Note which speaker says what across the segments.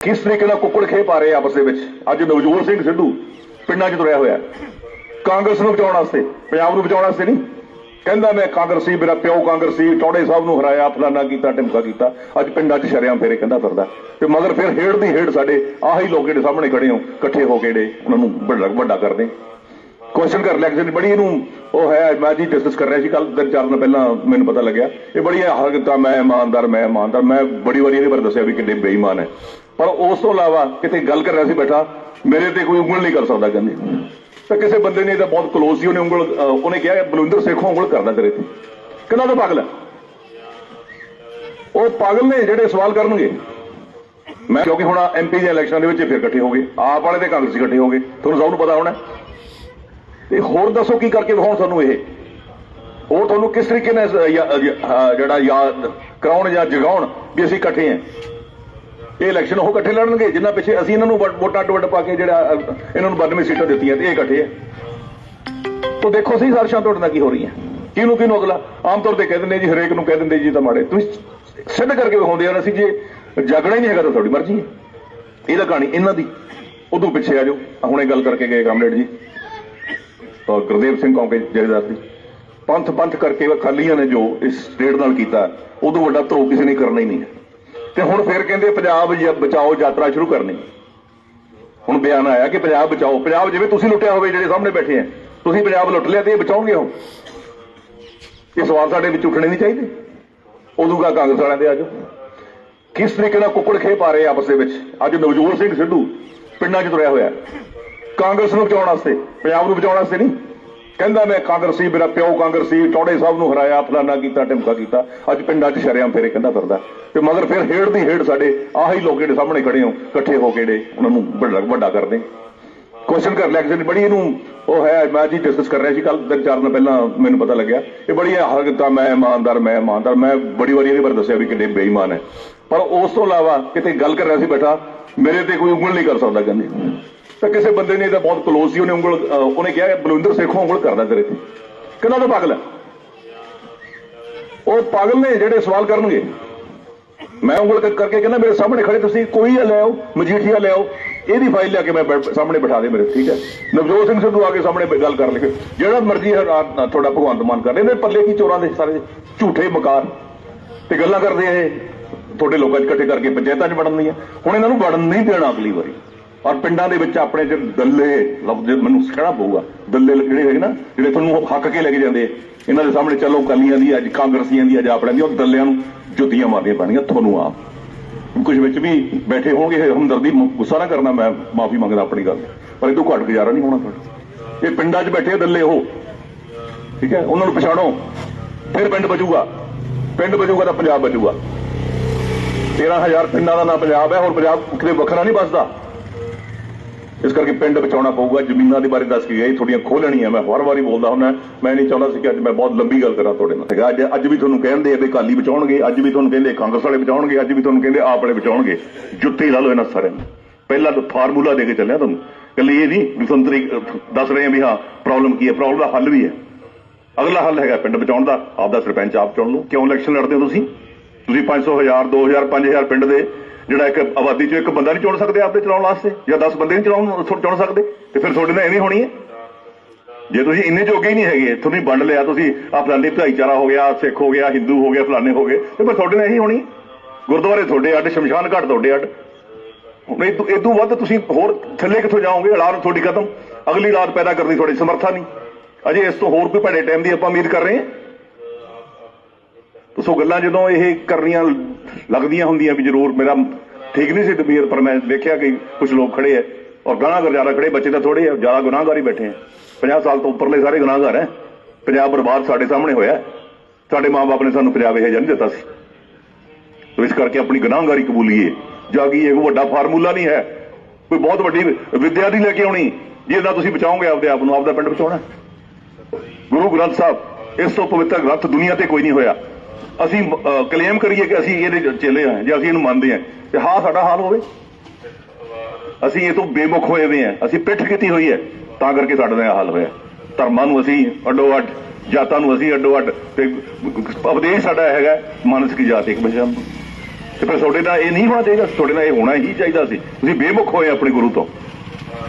Speaker 1: ਕਿਸ ਤਰੀਕੇ ਨਾਲ ਕੁੱਕੜ ਖੇ ਪਾ ਰਹੇ ਆਪਸ ਦੇ ਵਿੱਚ? ਅੱਜ ਨਵਜੋਤ ਸਿੰਘ ਸਿੱਧੂ ਪਿੰਡਾਂ 'ਚ ਤੁਰਿਆ ਹੋਇਆ ਕਾਂਗਰਸ ਨੂੰ ਬਚਾਉਣ ਵਾਸਤੇ, ਪੰਜਾਬ ਨੂੰ ਬਚਾਉਣ ਵਾਸਤੇ ਨਹੀਂ। ਕਹਿੰਦਾ ਮੈਂ ਕਾਂਗਰਸੀ, ਮੇਰਾ ਪਿਓ ਕਾਂਗਰਸੀ ਟੌੜੇ ਸਾਹਿਬ ਨੂੰ ਹਰਾਇਆ, ਫਲਾਨਾ ਕੀਤਾ ਟਿਮਕਾ ਕੀਤਾ। ਅੱਜ ਪਿੰਡਾਂ 'ਚ ਸ਼ਰਿਆਂ ਫੇਰੇ ਕਹਿੰਦਾ ਫਿਰਦਾ ਤੇ ਮਗਰ ਫਿਰ ਹੇੜ ਦੀ ਹੇੜ ਸਾਡੇ ਆਹੀ ਲੋਕ ਜਿਹੜੇ ਸਾਹਮਣੇ ਖੜੇ ਹੋ, ਇਕੱਠੇ ਹੋ ਕੇ ਜਿਹੜੇ ਉਹਨਾਂ ਨੂੰ ਵੱਡਾ ਵੱਡਾ ਕਰਦੇ। ਕੁਐਸਚਨ ਕਰ ਲਿਆ ਕਿਸੇ ਨੇ। ਬੜੀ ਇਹਨੂੰ ਉਹ ਹੈ, ਮੈਂ ਜੀ ਡਿਸਕਸ ਕਰ ਰਿਹਾ ਸੀ ਕੱਲ ਦਿਨ ਚਾਰ ਦਿਨ ਪਹਿਲਾਂ ਮੈਨੂੰ ਪਤਾ ਲੱਗਿਆ। ਇਹ ਬੜੀ ਹਰਕਤਾਂ ਮੈਂ ਇਮਾਨਦਾਰ ਮੈਂ ਇਮਾਨਦਾਰ, ਮੈਂ ਬੜੀ ਵਾਰੀ ਇਹਦੇ ਬਾਰੇ ਦੱਸਿਆ ਵੀ ਕਿੰਨੇ ਬੇਈਮਾਨ ਹੈ। ਪਰ ਉਸ ਤੋਂ ਇਲਾਵਾ ਕਿਤੇ ਗੱਲ ਕਰ ਰਿਹਾ ਸੀ ਬੈਠਾ, ਮੇਰੇ ਤੇ ਕੋਈ ਉਂਗਲ ਨਹੀਂ ਕਰ ਸਕਦਾ ਕਹਿੰਦੇ। ਤਾਂ ਕਿਸੇ ਬੰਦੇ ਨੇ ਇਹਦਾ ਬਹੁਤ ਕਲੋਜ਼ ਸੀ, ਉਹਨੇ ਉਂਗਲ ਉਹਨੇ ਕਿਹਾ ਬਲਵਿੰਦਰ ਸੇਖੋਂ ਉਂਗਲ ਕਰਦਾ ਤੇਰੇ ਤੇ। ਕਿੰਨਾ ਤਾਂ ਪਾਗਲ ਹੈ। ਉਹ ਪਾਗਲ ਨੇ ਜਿਹੜੇ ਸਵਾਲ ਕਰਨਗੇ। ਮੈਂ ਕਿਉਂਕਿ ਹੁਣ ਐਮਪੀ ਦੇ ਇਲੈਕਸ਼ਨ ਦੇ ਵਿੱਚ ਫਿਰ ਇਕੱਠੇ ਹੋ ਗਏ। ਆਪ ਵਾਲੇ ਤੇ ਕਾਂਗਰਸੀ ਇਕੱਠੇ ਹੋ ਗਏ। ਤੁਹਾਨੂੰ ਸਭ ਨੂੰ ਪਤਾ ਹੋਣਾ ਤੇ ਹੋਰ ਦੱਸੋ ਕੀ ਕਰਕੇ ਵਿਖਾਉਣ ਤੁਹਾਨੂੰ ਇਹ? ਉਹ ਤੁਹਾਨੂੰ ਕਿਸ ਤਰੀਕੇ ਨਾਲ ਜਿਹੜਾ ਯਾਦ ਕਰਾਉਣ ਜਾਂ ਜਗਾਉਣ ਵੀ ਅਸੀਂ ਇਕੱਠੇ ਹਾਂ? ਇਹ ਇਲੈਕਸ਼ਨ ਉਹ ਇਕੱਠੇ ਲੜਨਗੇ, ਜਿੰਨਾ ਪਿੱਛੇ ਅਸੀਂ ਇਹਨਾਂ ਨੂੰ ਵੋਟਾਂ ਅੱਡ ਵੱਡ ਪਾ ਕੇ ਜਿਹੜਾ ਇਹਨਾਂ ਨੂੰ 92 ਸੀਟਾਂ ਦਿੱਤੀਆਂ ਤੇ ਇਹ ਇਕੱਠੇ ਆ। ਤਾਂ ਦੇਖੋ ਸਹੀ ਸਾਰਸ਼ਾਂ ਤੁਹਾਡੇ ਨਾਲ ਕੀ ਹੋ ਰਹੀਆਂ। ਕਿਹਨੂੰ ਕਿਹਨੂੰ ਅਗਲਾ? ਆਮ ਤੌਰ ਤੇ ਕਹਿ ਦਿੰਦੇ ਜੀ, ਹਰੇਕ ਨੂੰ ਕਹਿ ਦਿੰਦੇ ਜੀ ਤਾਂ ਮਾੜੇ। ਤੁਸੀਂ ਸਿੱਧ ਕਰਕੇ ਵਿਖਾਉਂਦੇ ਹੋ ਅਸੀਂ, ਜੇ ਜਾਗਣਾ ਹੀ ਨਹੀਂ ਹੈਗਾ ਤਾਂ ਤੁਹਾਡੀ ਮਰਜ਼ੀ ਹੈ। ਇਹਦਾ ਕਹਾਣੀ ਇਹਨਾਂ ਦੀ। ਉਦੋਂ ਪਿੱਛੇ ਆ ਜਾਓ। ਹੁਣੇ ਗੱਲ ਕਰਕੇ ਗਏ ਕਾਮਰੇਡ ਜੀ। ਗੁਰਦੇਵ ਸਿੰਘ ਕੌਂਕੇ ਜਥੇਦਾਰ ਸੀ, ਪੰਥ ਪੰਥ ਕਰਕੇ ਉਹ ਖਾਲੀਆਂ ਨੇ ਜੋ ਇਸ ਸਟੇਟ ਨਾਲ ਕੀਤਾ, ਉਦੋਂ ਵੱਡਾ ਧਰੋ ਕਿਸੇ ਨੇ ਕਰਨਾ ਹੀ ਨਹੀਂ ਤੇ ਹੁਣ ਫਿਰ ਕਹਿੰਦੇ ਪੰਜਾਬ ਬਚਾਓ ਯਾਤਰਾ ਸ਼ੁਰੂ ਕਰਨੀ। ਹੁਣ ਬਿਆਨ ਆਇਆ ਕਿ ਪੰਜਾਬ ਬਚਾਓ। ਪੰਜਾਬ ਜਿਵੇਂ ਤੁਸੀਂ ਲੁੱਟਿਆ ਹੋਵੇ, ਜਿਹੜੇ ਸਾਹਮਣੇ ਬੈਠੇ ਆ, ਤੁਸੀਂ ਪੰਜਾਬ ਲੁੱਟ ਲਿਆ ਤੇ ਇਹ ਬਚਾਉਣਗੇ ਹੁਣ ਇਹ ਸਵਾਲ ਸਾਡੇ ਵਿੱਚ ਉੱਠਣੇ ਨਹੀਂ ਚਾਹੀਦੇ। ਉਦੋਂ ਕਾ ਕਾਂਗਰਸ ਵਾਲਿਆਂ ਦੇ ਆਜੋ ਕਿਸ ਤਰੀਕੇ ਨਾਲ ਕੁੱਕੜ ਖੇ ਪਾ ਰਹੇ ਆਪਸ ਦੇ ਵਿੱਚ? ਅੱਜ ਨਵਜੋਤ ਸਿੰਘ ਸਿੱਧੂ ਪਿੰਡਾਂ 'ਚ ਤੁਰਿਆ ਹੋਇਆ। ਕਾਂਗਰਸ ਨੂੰ ਬਚਾਉਣ ਵਾਸਤੇ ਪੰਜਾਬ ਨੂੰ ਬਚਾਉਣ ਵਾਸਤੇ ਨਹੀਂ। ਕਹਿੰਦਾ ਮੈਂ ਕਾਂਗਰਸੀ ਮੇਰਾ ਪਿਓ ਕਾਂਗਰਸੀ ਟੌੜੇ ਸਾਹਿਬ ਨੂੰ ਹਰਾਇਆ, ਫਲਾਨਾ ਕੀਤਾ ਟਿਮਕਾ ਕੀਤਾ। ਅੱਜ ਪਿੰਡਾਂ 'ਚ ਸ਼ਰਿਆਂ ਫੇਰੇ ਕਹਿੰਦਾ ਫਿਰਦਾ। ਤੇ ਮਗਰ ਫਿਰ ਹੇੜ ਦੀ ਹੇੜ ਸਾਡੇ, ਆਹੀ ਲੋਕ ਜਿਹੜੇ ਸਾਹਮਣੇ ਖੜੇ ਹੋ ਇਕੱਠੇ ਹੋ ਕੇ ਜਿਹੜੇ ਉਹਨਾਂ ਨੂੰ ਵੱਡਾ ਵੱਡਾ ਕਰਦੇ। ਕੁਐਸਚਨ ਕਰ ਲਿਆ ਕਿਸੇ ਨੇ, ਬੜੀ ਇਹਨੂੰ ਉਹ ਹੈ, ਮੈਂ ਜੀ ਡਿਸਕਸ ਕਰ ਰਿਹਾ ਸੀ ਕੱਲ ਦਿਨ ਚਾਰ ਦਿਨ ਪਹਿਲਾਂ ਮੈਨੂੰ ਪਤਾ ਲੱਗਿਆ। ਇਹ ਬੜੀ ਹਰਕਤਾਂ ਮੈਂ ਇਮਾਨਦਾਰ ਮੈਂ ਇਮਾਨਦਾਰ, ਮੈਂ ਬੜੀ ਵਾਰੀ ਇਹਦੇ ਬਾਰੇ ਦੱਸਿਆ ਵੀ ਕਿੰਨੇ ਬੇਈਮਾਨ ਹੈ। ਪਰ ਉਸ ਤੋਂ ਇਲਾਵਾ ਕਿਤੇ ਗੱਲ ਕਰ ਰਿਹਾ ਸੀ ਬੈਠਾ ਮੇਰੇ ਤੇ ਕੋਈ ਉਂਗਲ ਨਹੀਂ ਕਰ ਸਕਦਾ ਕਹਿੰਦੇ। ਤਾਂ ਕਿਸੇ ਬੰਦੇ ਨੇ ਇਹਦਾ ਬਹੁਤ ਕਲੋਜ਼ ਸੀ, ਉਹਨੇ ਉਂਗਲ ਉਹਨੇ ਕਿਹਾ ਬਲਵਿੰਦਰ ਸੇਖੋਂ ਉਂਗਲ ਕਰਦਾ ਤੇਰੇ ਤੇ। ਕਿੰਨਾ ਤਾਂ ਪਾਗਲ ਹੈ। ਉਹ ਪਾਗਲ ਨੇ ਜਿਹੜੇ ਸਵਾਲ ਕਰਨਗੇ। ਮੈਂ ਉਂਗਲ ਕਰਕੇ ਕਹਿੰਦਾ, ਮੇਰੇ ਸਾਹਮਣੇ ਖੜੇ ਤੁਸੀਂ, ਕੋਈ ਲੈ ਆਓ, ਮਜੀਠੀਆ ਲਿਆਓ ਇਹਦੀ ਫਾਈਲ ਲਿਆ ਕੇ ਮੈਂ ਸਾਹਮਣੇ ਬਿਠਾ ਦੇ ਮੇਰੇ, ਠੀਕ ਹੈ? ਨਵਜੋਤ ਸਿੰਘ ਸਿੱਧੂ ਆ ਕੇ ਸਾਹਮਣੇ ਗੱਲ ਕਰ ਲਿਓ ਜਿਹੜਾ ਮਰਜ਼ੀ ਤੁਹਾਡਾ ਭਗਵੰਤ ਮਾਨ ਕਰ ਇਹਨੇ ਪੱਲੇ ਕੀ ਚੋਰਾਂ ਦੇ ਸਾਰੇ ਝੂਠੇ ਮਕਾਰ? ਤੇ ਗੱਲਾਂ ਕਰਦੇ ਇਹ। ਤੁਹਾਡੇ ਲੋਕਾਂ 'ਚ ਇਕੱਠੇ ਕਰਕੇ ਪੰਚਾਇਤਾਂ 'ਚ ਵੜਨ ਦੀਆਂ ਹੁਣ ਇਹਨਾਂ ਨੂੰ ਵੜਨ ਨਹੀਂ ਦੇਣਾ ਅਗਲੀ ਵਾਰੀ। ਔਰ ਪਿੰਡਾਂ ਦੇ ਵਿੱਚ ਆਪਣੇ ਜਿਹੜੇ ਦੱਲੇ ਲਫ਼ਜ਼ ਮੈਨੂੰ ਕਹਿਣਾ ਪਊਗਾ। ਦੱਲੇ ਜਿਹੜੇ ਹੈਗੇ ਨਾ, ਜਿਹੜੇ ਤੁਹਾਨੂੰ ਹੱਕ ਕੇ ਲੈ ਕੇ ਜਾਂਦੇ ਇਹਨਾਂ ਦੇ ਸਾਹਮਣੇ ਚਲੋ ਕਾਲੀਆਂ ਦੀ ਅੱਜ ਕਾਂਗਰਸੀਆਂ ਦੀ ਅੱਜ ਆਪਣਿਆਂ ਦੀ, ਉਹ ਦੱਲਿਆਂ ਨੂੰ ਜੁੱਤੀਆਂ ਮਾਰਨੀਆਂ ਪੈਣਗੀਆਂ ਤੁਹਾਨੂੰ ਆਪ। ਕੁਝ ਵਿੱਚ ਵੀ ਬੈਠੇ ਹੋਣਗੇ ਹਮਦਰਦੀ ਮ- ਗੁੱਸਾ ਨਾ ਕਰਨਾ, ਮੈਂ ਮਾਫੀ ਮੰਗਦਾ ਆਪਣੀ ਗੱਲ ਪਰ ਇਹ ਤੋਂ ਘੱਟ ਗੁਜ਼ਾਰਾ ਨਹੀਂ ਹੋਣਾ ਤੁਹਾਡਾ। ਇਹ ਪਿੰਡਾਂ 'ਚ ਬੈਠੇ ਦੱਲੇ ਉਹ। ਠੀਕ ਹੈ? ਉਹਨਾਂ ਨੂੰ ਪਛਾਣੋ। ਫਿਰ ਪਿੰਡ ਬਚੂਗਾ। ਪਿੰਡ ਬਚੂਗਾ ਤਾਂ ਪੰਜਾਬ ਬਚੂਗਾ। 13000 ਪਿੰਡਾਂ ਦਾ ਨਾਂ ਪੰਜਾਬ ਹੈ, ਹੋਰ ਪੰਜਾਬ ਕਿਤੇ ਵੱਖਰਾ ਨਹੀਂ ਬਸਦਾ ਇਸ ਕਰਕੇ ਪਿੰਡ ਬਚਾਉਣਾ ਪਊਗਾ, ਜ਼ਮੀਨਾਂ ਦੇ ਬਾਰੇ ਦੱਸ ਕੇ ਗਏ ਥੋੜੀਆਂ ਖੋਲਣੀਆਂ ਮੈਂ ਹਰ ਵਾਰੀ ਬੋਲਦਾ ਹੁੰਦਾ, ਮੈਂ ਨਹੀਂ ਚਾਹੁੰਦਾ ਸੀ ਕਿ ਅੱਜ ਮੈਂ ਬਹੁਤ ਲੰਬੀ ਗੱਲ ਕਰਾਂ ਤੁਹਾਡੇ ਨਾਲ। ਹੈਗਾ, ਅੱਜ ਅੱਜ ਵੀ ਤੁਹਾਨੂੰ ਕਹਿੰਦੇ ਆ ਵੀ ਕਾਲੀ ਬਚਾਉਣਗੇ, ਅੱਜ ਵੀ ਤੁਹਾਨੂੰ ਕਹਿੰਦੇ ਕਾਂਗਰਸ ਵਾਲੇ ਬਚਾਉਣਗੇ, ਅੱਜ ਵੀ ਤੁਹਾਨੂੰ ਕਹਿੰਦੇ ਆਪ ਵਾਲੇ ਬਚਾਉਣਗੇ। ਜੁੱਤੀ ਲਾ ਲਓ ਇਹਨਾਂ ਸਾਰਿਆਂ ਨੂੰ। ਪਹਿਲਾਂ ਤਾਂ ਫਾਰਮੂਲਾ ਦੇ ਕੇ ਚੱਲਿਆ ਤੁਹਾਨੂੰ। ਕੱਲੀ ਇਹ ਨਹੀਂ ਵੀ ਤੁਹਾਨੂੰ ਦੱਸ ਰਹੇ ਆ ਵੀ ਹਾਂ ਪ੍ਰੋਬਲਮ ਕੀ ਹੈ? ਪ੍ਰੋਬਲਮ ਦਾ ਹੱਲ ਵੀ ਹੈ। ਅਗਲਾ ਹੱਲ ਹੈਗਾ ਪਿੰਡ ਬਚਾਉਣ ਦਾ। ਆਪਦਾ ਸਰਪੰਚ ਆਪ ਚੁਣ ਲਓ। ਕਿਉਂ ਇਲੈਕਸ਼ਨ ਲੜਦੇ ਹੋ ਤੁਸੀਂ? ਤੁਸੀਂ 500 ਹਜ਼ਾਰ 2000 5000 ਪਿੰਡ ਦੇ ਜਿਹੜਾ ਇੱਕ ਆਬਾਦੀ ਚੋਂ ਇੱਕ ਬੰਦਾ ਨਹੀਂ ਚੁਣ ਸਕਦੇ ਆਪਦੇ ਚਲਾਉਣ ਵਾਸਤੇ, ਜਾਂ 10 ਬੰਦੇ ਨਹੀਂ ਚਲਾਉਣ ਚੁਣ- ਸਕਦੇ, ਤੇ ਫਿਰ ਤੁਹਾਡੇ ਨਾਲ ਐਵੇਂ ਹੋਣੀ ਹੈ? ਜੇ ਤੁਸੀਂ ਇੰਨੇ ਜੋਗੇ ਹੀ ਨਹੀਂ ਹੈਗੇ ਤੁਹਾਨੂੰ ਵੰਡ ਲਿਆ, ਤੁਸੀਂ ਆ ਫਲਾਣੇ ਭਾਈਚਾਰਾ ਹੋ ਗਿਆ, ਸਿੱਖ ਹੋ ਗਿਆ, ਹਿੰਦੂ ਹੋ ਗਿਆ, ਫਲਾਣੇ ਹੋ ਗਏ, ਤੇ ਫਿਰ ਤੁਹਾਡੇ ਨਾਲ ਇਹੀ ਹੋਣੀ? ਗੁਰਦੁਆਰੇ ਤੁਹਾਡੇ ਅੱਡ, ਸ਼ਮਸ਼ਾਨ ਘਾਟ ਤੁਹਾਡੇ ਅੱਡ। ਹੁਣ ਇਹ ਤੋਂ ਵੱਧ ਤੁਸੀਂ ਹੋਰ ਥੱਲੇ ਕਿੱਥੋਂ ਜਾਓਗੇ? ਔਲਾਦ ਤੁਹਾਡੀ ਕਦਮ ਅਗਲੀ ਰਾਤ ਪੈਦਾ ਕਰਨੀ ਤੁਹਾਡੀ ਸਮਰੱਥਾ ਨਹੀਂ। ਅਜੇ ਇਸ ਤੋਂ ਹੋਰ ਕੋਈ ਭੜੇ ਟਾਈਮ ਦੀ ਆਪਾਂ ਉਮੀਦ ਕਰ ਰਹੇ ਹਾਂ? ਸੋ ਗੱਲਾਂ ਜਦੋਂ ਇਹ ਕਰਨੀਆਂ ਲੱਗਦੀਆਂ ਹੁੰਦੀਆਂ ਵੀ ਜ਼ਰੂਰ ਮੇਰਾ ਠੀਕ ਨਹੀਂ ਸੀ ਤਬੀਅਤ, ਪਰ ਮੈਂ ਵੇਖਿਆ ਕਿ ਕੁਝ ਲੋਕ ਖੜੇ ਐ। ਔਰ ਗੁਨਾਹਗਰ ਜ਼ਿਆਦਾ ਖੜੇ, ਬੱਚੇ ਤਾਂ ਥੋੜੇ ਆ ਜ਼ਿਆਦਾ ਗੁਨਾਹਗਾਰ ਹੀ ਬੈਠੇ ਆ 50 ਸਾਲ ਤੋਂ ਉੱਪਰਲੇ ਸਾਰੇ ਗੁਨਾਹਗਾਰ ਐ। ਪੰਜਾਬ ਬਰਬਾਦ ਸਾਡੇ ਸਾਹਮਣੇ ਹੋਇਆ ਹੈ। ਸਾਡੇ ਮਾਪੇ ਨੇ ਸਾਨੂੰ ਪੰਜਾਬ ਇਹ ਨਹੀਂ ਦਿੱਤਾ ਸੀ। ਤੋ ਇਸ ਕਰਕੇ ਆਪਣੀ ਗੁਨਾਹਗਾਰੀ ਕਬੂਲੀਏ ਜਾਗੀ ਇਹ ਵੱਡਾ ਫਾਰਮੂਲਾ ਨਹੀਂ ਹੈ। ਕੋਈ ਬਹੁਤ ਵੱਡੀ ਵਿਦਿਆ ਦੀ ਲੈ ਕੇ ਆਉਣੀ। ਜਿਹਦਾ ਤੁਸੀਂ ਬਚਾਓਗੇ ਆਪਦੇ ਆਪ ਨੂੰ, ਆਪਦਾ ਪਿੰਡ ਬਚਾਉਣਾ। ਗੁਰੂ ਗ੍ਰੰਥ ਸਾਹਿਬ, ਇਸ ਤੋਂ ਪਵਿੱਤਰ ਗ੍ਰੰਥ ਦੁਨੀਆ ਤੇ ਕੋਈ ਨਹੀਂ ਹੋਇਆ। ਅਸੀਂ ਕਲੇਮ ਕਰੀਏ ਕਿ ਅਸੀਂ ਇਹਦੇ ਚੇਲੇ ਹਾਂ, ਜੇ ਅਸੀਂ ਇਹਨੂੰ ਮੰਨਦੇ ਹਾਂ, ਤੇ ਹਾਂ, ਸਾਡਾ ਹਾਲ ਹੋਵੇ। ਅਸੀਂ ਇਹ ਤੋਂ ਬੇਮੁਖ ਹੋਏ ਹੋਏ ਹਾਂ, ਅਸੀਂ ਪਿੱਠ ਕੀਤੀ ਹੋਈ ਹੈ, ਤਾਂ ਕਰਕੇ ਸਾਡੇ ਨਾਲ ਇਹ ਹਾਲ ਹੋਇਆ। ਧਰਮਾਂ ਨੂੰ ਅਸੀਂ ਅੱਡੋ ਅੱਡ, ਜਾਤਾਂ ਨੂੰ ਅਸੀਂ ਅੱਡੋ ਅੱਡ, ਤੇ ਉਪਦੇਸ਼ ਸਾਡਾ ਹੈਗਾ, ਮਾਨਸਿਕ ਜਾਤ ਇੱਕ ਪਛਾਣ ਤੇ ਫਿਰ ਤੁਹਾਡੇ ਨਾਲ ਇਹ ਨਹੀਂ ਹੋਣਾ ਚਾਹੀਦਾ, ਤੁਹਾਡੇ ਨਾਲ ਇਹ ਹੋਣਾ ਹੀ ਚਾਹੀਦਾ ਸੀ। ਤੁਸੀਂ ਬੇਮੁਖ ਹੋਏ ਆਪਣੇ ਗੁਰੂ ਤੋਂ।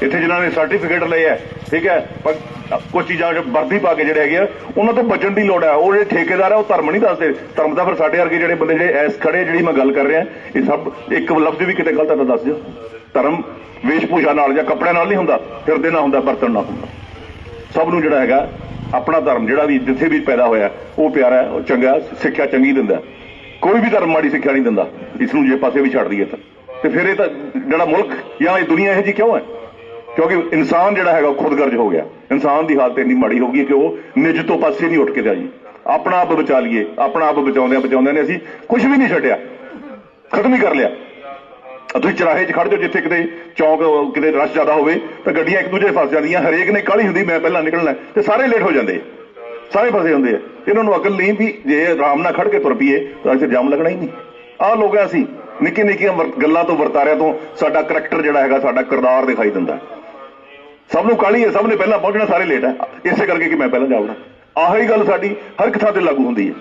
Speaker 1: ਇੱਥੇ ਜਿਨ੍ਹਾਂ ਨੇ ਸਰਟੀਫਿਕੇਟ ਲਏ ਹੈ, ਠੀਕ ਹੈ, ਪਰ ਕੁਝ ਚੀਜ਼ਾਂ ਚ ਵਰਦੀ ਪਾ ਕੇ ਜਿਹੜੇ ਹੈਗੇ ਆ, ਉਹਨਾਂ ਤੋਂ ਬਚਣ ਦੀ ਲੋੜ ਹੈ। ਉਹ ਜਿਹੜੇ ਠੇਕੇਦਾਰ ਆ, ਉਹ ਧਰਮ ਨਹੀਂ ਦੱਸਦੇ। ਧਰਮ ਦਾ ਫਿਰ ਸਾਡੇ ਵਰਗੇ ਜਿਹੜੇ ਬੰਦੇ ਜਿਹੜੇ ਐਸ ਖੜੇ ਜਿਹੜੀ ਮੈਂ ਗੱਲ ਕਰ ਰਿਹਾ, ਇਹ ਸਭ ਇੱਕ ਲਫ਼ਜ਼ ਵੀ ਕਿਤੇ ਗਲਤ ਹੈ ਤਾਂ ਦੱਸ ਦਿਓ। ਧਰਮ ਵੇਸ਼ ਭੂਸ਼ਾ ਨਾਲ ਜਾਂ ਕੱਪੜਿਆਂ ਨਾਲ ਨਹੀਂ ਹੁੰਦਾ ਫਿਰਦੇ ਨਾਲ ਹੁੰਦਾ, ਬਰਤਨ ਨਾਲ ਹੁੰਦਾ। ਸਭ ਨੂੰ ਜਿਹੜਾ ਹੈਗਾ, ਆਪਣਾ ਧਰਮ ਜਿਹੜਾ ਵੀ ਜਿੱਥੇ ਵੀ ਪੈਦਾ ਹੋਇਆ, ਉਹ ਪਿਆਰਾ ਉਹ ਚੰਗਾ ਸਿੱਖਿਆ ਚੰਗੀ ਦਿੰਦਾ ਕੋਈ ਵੀ ਧਰਮ ਮਾੜੀ ਸਿੱਖਿਆ ਨਹੀਂ ਦਿੰਦਾ। ਇਸ ਨੂੰ ਜੇ ਪਾਸੇ ਵੀ ਛੱਡ ਦਈਏ ਤਾਂ। ਤੇ ਫਿਰ ਇਹ ਤਾਂ ਜਿਹੜਾ ਮੁਲਕ ਜਾਂ ਇਹ ਦੁਨੀਆ ਇਹ ਜੀ ਕਿਉਂ ਹੈ? ਕਿਉਂਕਿ ਇਨਸਾਨ ਜਿਹੜਾ ਹੈਗਾ ਉਹ ਖੁਦਗਰਜ ਹੋ ਗਿਆ। ਇਨਸਾਨ ਦੀ ਹਾਲਤ ਇੰਨੀ ਮਾੜੀ ਹੋ ਗਈ ਕਿ ਉਹ ਨਿਜ ਤੋਂ ਪਾਸੇ ਨਹੀਂ ਉੱਠ ਕੇ ਜਾ ਜੀ ਆਪਣਾ ਆਪ ਬਚਾ ਲਈਏ, ਆਪਣਾ ਆਪ ਬਚਾਉਂਦਿਆਂ ਬਚਾਉਂਦਿਆਂ ਨੇ ਅਸੀਂ ਕੁਝ ਵੀ ਨਹੀਂ ਛੱਡਿਆ। ਖਤਮ ਹੀ ਕਰ ਲਿਆ। ਤੁਸੀਂ ਚਰਾਹੇ 'ਚ ਖੜ ਜਾਓ, ਜਿੱਥੇ ਕਿਤੇ ਚੌਂਕ, ਕਿਤੇ ਰਸ਼ ਜ਼ਿਆਦਾ ਹੋਵੇ, ਤਾਂ ਗੱਡੀਆਂ ਇੱਕ ਦੂਜੇ ਫਸ ਜਾਂਦੀਆਂ। ਹਰੇਕ ਨੇ ਕਾਹਲੀ ਹੁੰਦੀ, ਮੈਂ ਪਹਿਲਾਂ ਨਿਕਲਣਾ। ਤੇ ਸਾਰੇ ਲੇਟ ਹੋ ਜਾਂਦੇ। ਸਾਰੇ ਫਸੇ ਹੁੰਦੇ ਆ। ਇਹਨਾਂ ਨੂੰ ਅਕਲ ਨਹੀਂ ਵੀ ਜੇ ਆਰਾਮ ਨਾਲ ਖੜ ਕੇ ਤੁਰ ਪਈਏ, ਤਾਂ ਇੱਥੇ ਜਾਮ ਲੱਗਣਾ ਹੀ ਨਹੀਂ। ਆਹ ਲੋਕ ਆ ਅਸੀਂ ਨਿੱਕੀ ਨਿੱਕੀਆਂ ਵਰ- ਗੱਲਾਂ ਤੋਂ, ਵਰਤਾਰਿਆਂ ਤੋਂ ਸਾਡਾ ਕਰੈਕਟਰ ਜਿਹੜਾ ਹੈਗਾ, ਸਾਡਾ ਕਿਰਦਾਰ ਦਿਖਾਈ ਦਿੰਦਾ। ਸਭ ਨੂੰ ਕਾਹਲੀ ਹੈ, ਸਭ ਨੇ ਪਹਿਲਾਂ ਪਹੁੰਚਣਾ, ਸਾਰੇ ਲੇਟ ਹੈ। ਇਸੇ ਕਰਕੇ ਕਿ ਮੈਂ ਪਹਿਲਾਂ ਜਾਵੜਾ ਆਹੀ ਗੱਲ ਸਾਡੀ ਹਰ ਇੱਕ ਥਾਂ ਤੇ ਲਾਗੂ ਹੁੰਦੀ ਹੈ।